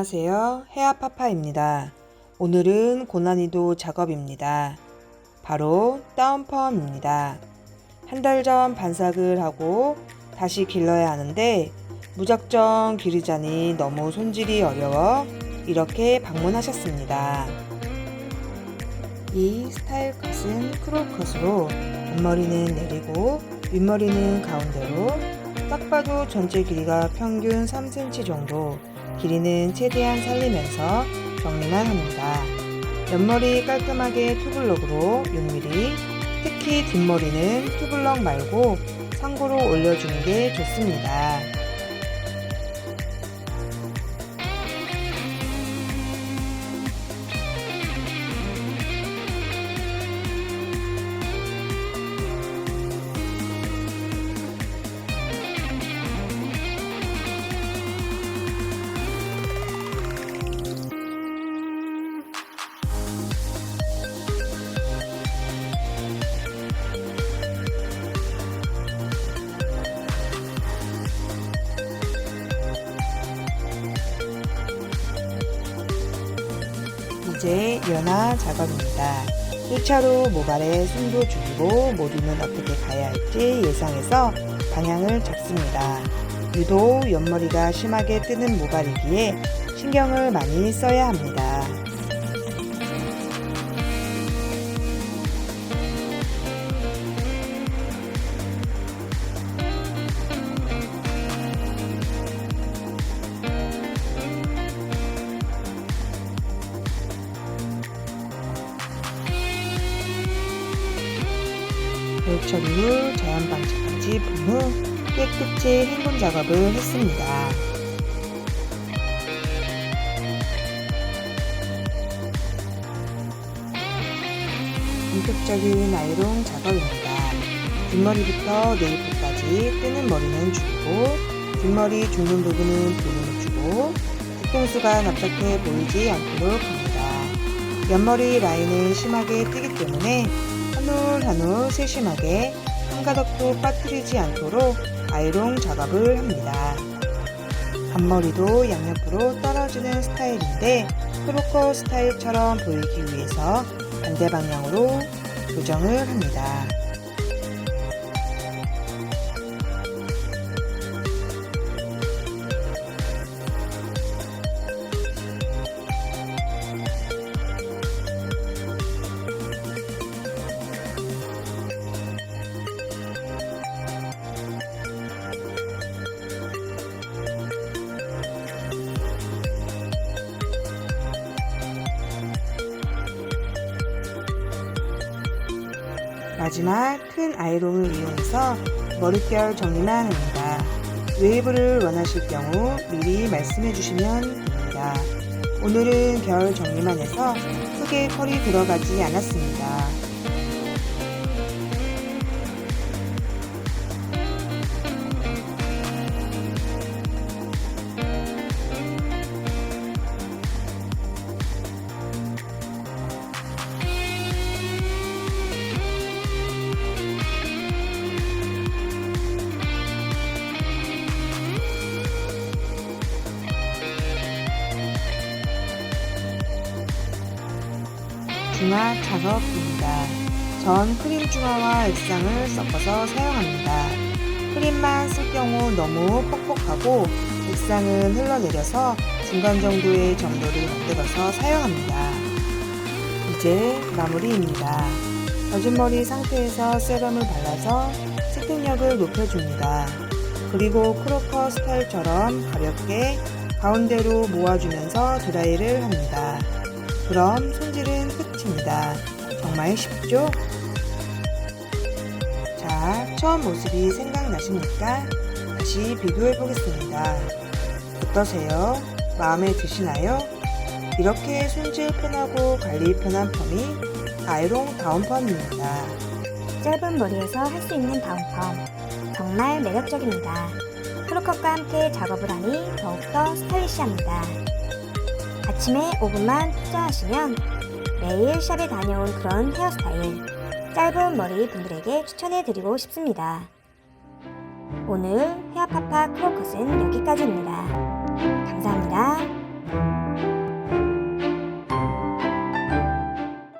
안녕하세요. 헤아파파입니다. 오늘은 고난이도 작업입니다. 바로 다운펌입니다. 한 달 전 반삭을 하고 다시 길러야 하는데 무작정 기르자니 너무 손질이 어려워 이렇게 방문하셨습니다. 이 스타일 컷은 크롭 컷으로 앞머리는 내리고 윗머리는 가운데로 딱 봐도 전체 길이가 평균 3cm 정도 길이는 최대한 살리면서 정리만 합니다. 옆머리 깔끔하게 투블럭으로 6mm 특히 뒷머리는 투블럭 말고 상고로 올려주는 게 좋습니다. 이제 연화 작업입니다. 1차로 모발에 숨도 죽이고 모두는 어떻게 가야 할지 예상해서 방향을 잡습니다. 유독 옆머리가 심하게 뜨는 모발이기에 신경을 많이 써야 합니다. 별 처리 후 자연 방치까지 본후 깨끗이 헹군 작업을 했습니다. 본격적인 아이롱 작업입니다. 뒷머리부터 네이프까지 뜨는 머리는 줄이고 뒷머리 중근 부분은 부분을 주고 뒤통수가 납작해 보이지 않도록 합니다. 옆머리 라인은 심하게 뜨기 때문에 한올 한올 세심하게 한 가닥도 빠뜨리지 않도록 아이롱 작업을 합니다. 앞머리도 양옆으로 떨어지는 스타일인데 크로커 스타일처럼 보이기 위해서 반대 방향으로 교정을 합니다. 마지막 큰 아이롱을 이용해서 머릿결 정리만 합니다. 웨이브를 원하실 경우 미리 말씀해 주시면 됩니다. 오늘은 결 정리만 해서 크게 컬이 들어가지 않았습니다. 중화 작업입니다. 전 크림 중화와 액상을 섞어서 사용합니다. 크림만 쓸 경우 너무 뻑뻑하고 액상은 흘러내려서 중간 정도의 점도를 만들어서 사용합니다. 이제 마무리입니다. 젖은 머리 상태에서 세럼을 발라서 세팅력을 높여줍니다. 그리고 크로커 스타일처럼 가볍게 가운데로 모아주면서 드라이를 합니다. 그럼 손질은 끝입니다. 정말 쉽죠? 자, 처음 모습이 생각나십니까? 다시 비교해 보겠습니다. 어떠세요? 마음에 드시나요? 이렇게 손질 편하고 관리 편한 펌이 아이롱 다운 펌입니다. 짧은 머리에서 할 수 있는 다운펌 정말 매력적입니다. 크로컷과 함께 작업을 하니 더욱더 스타일리시합니다. 아침에 5분만 투자하시면 매일 샵에 다녀온 그런 헤어스타일 짧은 머리 분들에게 추천해드리고 싶습니다. 오늘 헤어파파 크로컷은 여기까지입니다. 감사합니다.